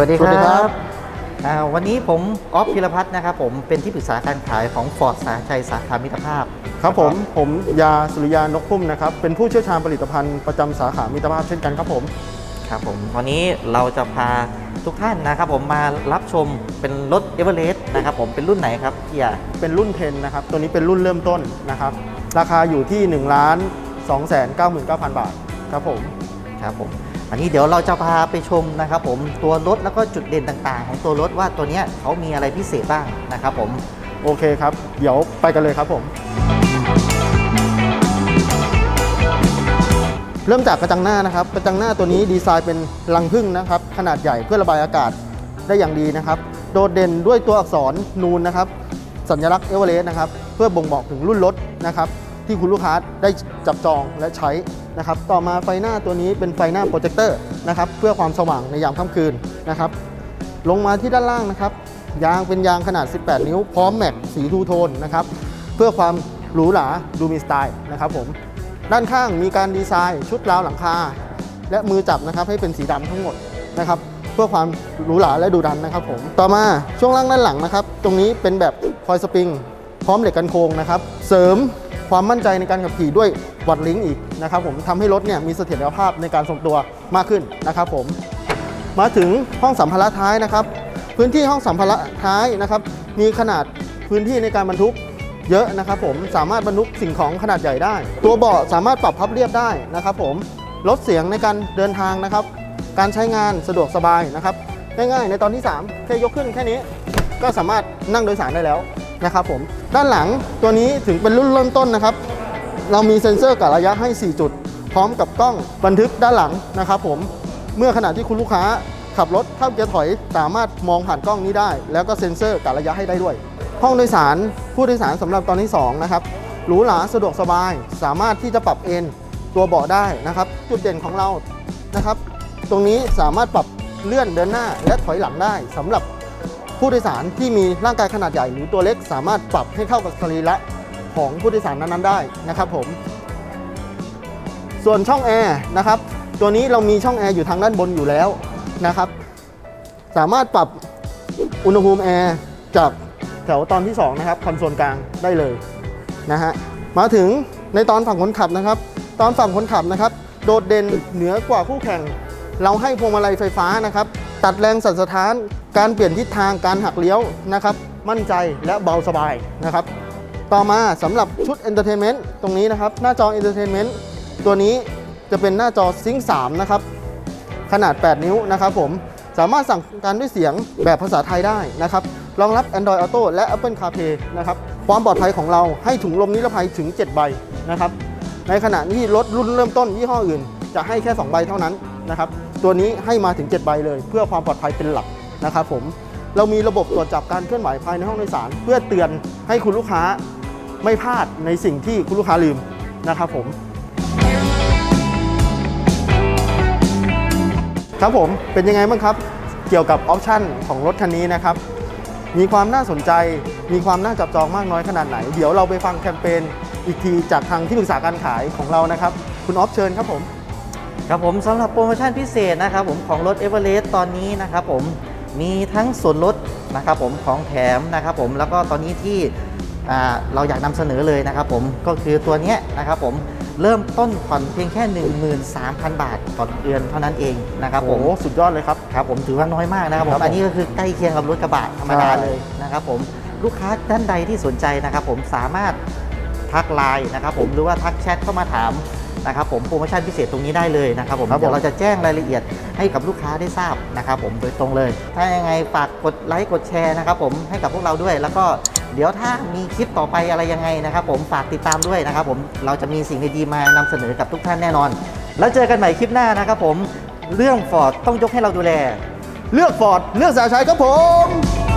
วัสดีคสวัสดีครัรับบอ่าวันนี้ผมออฟพิรพัฒน์นะครับผมเป็นที่ปรึกษาการขายของฟอร์ดสาชัยสาขามิตรภาพ ครับผมผมยาสุริยานกพุ่มนะครับเป็นผู้เชี่ยวชาญผลิตภัณฑ์ประจำสาขามิตรภาพเช่นกันครับผมครับผมวันนี้เราจะพาทุกท่านนะครับผมมารับชมเป็นรถเอเวอเรสต์นะครับผมเป็นรุ่นไหนครับพี่ยาเป็นรุ่น10นะครับตัวนี้เป็นรุ่นเริ่มต้นนะครับราคาอยู่ที่1นึ่งล้านสองแสนเก้าหมื่นเก้าพันบาทครับผมครับผม อันนี้เดี๋ยวเราจะพาไปชมนะครับผมตัวรถแล้วก็จุดเด่นต่างๆ ของตัวรถว่าตัวนี้เขามีอะไรพิเศษบ้างนะครับผมโอเคครับ เดี๋ยวไปกันเลยครับผม เริ่มจากกระจังหน้านะครับ กระจังหน้าตัวนี้ดีไซน์เป็นรังผึ้งนะครับ ขนาดใหญ่เพื่อระบายอากาศได้อย่างดีนะครับ โดดเด่นด้วยตัวอักษรนูนนะครับ สัญลักษณ์เอเวอเรสต์นะครับ เพื่อบ่งบอกถึงรุ่นรถนะครับ ที่คุณลูกค้าได้จับจองและใช้ นะครับต่อมาไฟหน้าตัวนี้เป็นไฟหน้าโปรเจคเตอร์นะครับเพื่อความสว่างในยามค่ำคืนนะครับลงมาที่ด้านล่างนะครับยางเป็นยางขนาด 18 นิ้ว พร้อมแม็กสีทูโทนนะครับเพื่อความหรูหราดูมีสไตล์นะครับผมด้านข้างมีการดีไซน์ชุดราวหลังคา และมือจับนะครับให้เป็นสีดำทั้งหมดนะครับเพื่อความหรูหราและดูดันนะครับผมต่อมาช่วงล่างด้านหลังนะครับ ตรงนี้เป็นแบบคอยสปริง พร้อมเหล็กกันโค้งนะครับ เสริมความมั่นใจในการขับขี่ด้วยวัดลิงก์อีกนะครับผมทำให้รถเนี่ยมีเสถียรภาพในการทรงตัวมากขึ้นนะครับผม มาถึงห้องสัมภาระท้ายนะครับ พื้นที่ห้องสัมภาระท้ายนะครับ มีขนาดพื้นที่ในการบรรทุกเยอะนะครับผมสามารถบรรทุกสิ่งของขนาดใหญ่ได้ ตัวเบาะสามารถปรับพับเรียบได้นะครับผมลดเสียงในการเดินทางนะครับ การใช้งานสะดวกสบายนะครับง่ายๆในตอนที่ 3 แค่ยกขึ้นแค่นี้ ก็สามารถนั่งโดยสารได้แล้ว นะครับผมด้านหลังตัวนี้ถึงเป็นรุ่นเริ่มต้นนะครับ เรามีเซ็นเซอร์กะระยะให้ 4 จุด พร้อมกับกล้องบันทึกด้านหลังนะครับผมเมื่อขณะที่คุณลูกค้าขับรถเข้าเกียร์ถอยสามารถมองผ่านกล้องนี้ได้ แล้วก็เซ็นเซอร์กะระยะให้ได้ด้วย ห้องโดยสารผู้โดยสารสำหรับตอนที่2นะครับหรูหราสะดวกสบาย สามารถที่จะปรับเอนตัวเบาะได้นะครับ จุดเด่นของเรานะครับ ตรงนี้สามารถปรับเลื่อนเดินหน้าและถอยหลังได้สำหรับ ผู้โดยสารที่มีร่างกายขนาดใหญ่หรือตัวเล็กสามารถปรับให้เข้ากับสรีระของผู้โดยสารนั้นๆได้นะครับผมส่วนช่องแอร์นะครับตัวนี้เรามีช่องแอร์อยู่ทางด้านบนอยู่แล้วนะครับสามารถปรับอุณหภูมิแอร์จากแถวตอนที่ 2 นะครับคอนโซลกลางได้เลยนะฮะมาถึงในตอนฝั่งคนขับนะครับ ตอนฝั่งคนขับนะครับ โดดเด่นเหนือกว่าคู่แข่ง เราให้พวงมาลัยไฟฟ้านะครับ ตัดแรงสั่นสะท้าน การเปลี่ยนทิศทางการหักเลี้ยวนะครับ มั่นใจและเบาสบายนะครับ ต่อมาสำหรับชุด Entertainment ตรงนี้นะครับ หน้าจอ Entertainment ตัวนี้จะเป็นหน้าจอซิงค์3นะครับ ขนาด 8 นิ้วนะครับผมสามารถสั่งการด้วยเสียงแบบภาษาไทยได้นะครับรองรับ Android Auto และ Apple CarPlay นะครับ ความปลอดภัยของเราให้ถุงลมนิรภัยถึง 7 ใบนะครับ ในขณะที่รถรุ่นเริ่มต้นยี่ห้ออื่น จะให้แค่ 2 ใบเท่านั้นนะครับ ตัวนี้ให้มาถึง 7 ใบเลย เพื่อความปลอดภัยเป็นหลักนะครับผมเรามีระบบตรวจจับการเคลื่อนไหวภายในห้องโดยสาร เพื่อเตือนให้คุณลูกค้าไม่พลาดในสิ่งที่คุณลูกค้าลืมนะครับผมครับผมเป็นยังไงบ้างครับ เกี่ยวกับออปชันของรถคันนี้นะครับ มีความน่าสนใจ มีความน่าจับจองมากน้อยขนาดไหน เดี๋ยวเราไปฟังแคมเปญอีกทีจากทางที่ปรึกษาการขายของเรานะครับ คุณออฟเชิญครับผม ครับผมสำหรับโปรโมชั่นพิเศษนะครับผมของรถเอเวอเรสต์ตอนนี้นะครับผมมีทั้งส่วนลดนะครับผมของแถมนะครับผมแล้วก็ตอนนี้ที่อ่าเราอยากนำเสนอเลยนะครับผมก็คือตัวเนี้ยนะครับผมเริ่มต้นผ่อนเพียงแค่ 13,000 บาทต่อเดือนเท่านั้นเองนะครับผมโอ้สุดยอดเลยครับครับผมถือว่าน้อยมากนะครับผครัมบผมอันนี้ก็คือใกล้เคียงกับรถกระบะธรรมดาใช่เลยนะครับผมลูกค้าท่านใดที่สนใจนะครับผมสามารถทักไลน์นะครับผมหรือว่าทักแชทเข้ามาถาม นะครับผมโปรโมชั่นพิเศษตรงนี้ได้เลยนะครับผมครับผมเดี๋ยวเราจะแจ้งรายละเอียดให้กับลูกค้าได้ทราบนะครับผมโดยตรงเลย ถ้ายังไงฝากกดไลค์กดแชร์นะครับผมให้กับพวกเราด้วย แล้วก็เดี๋ยวถ้ามีคลิปต่อไปอะไรยังไงนะครับผมฝากติดตามด้วยนะครับผมเราจะมีสิ่งดีๆมานำเสนอกับทุกท่านแน่นอน แล้วเจอกันใหม่คลิปหน้านะครับผมเรื่องฟอร์ดต้องยกให้เราดูแล เลือกฟอร์ดเลือกสาชัยครับผม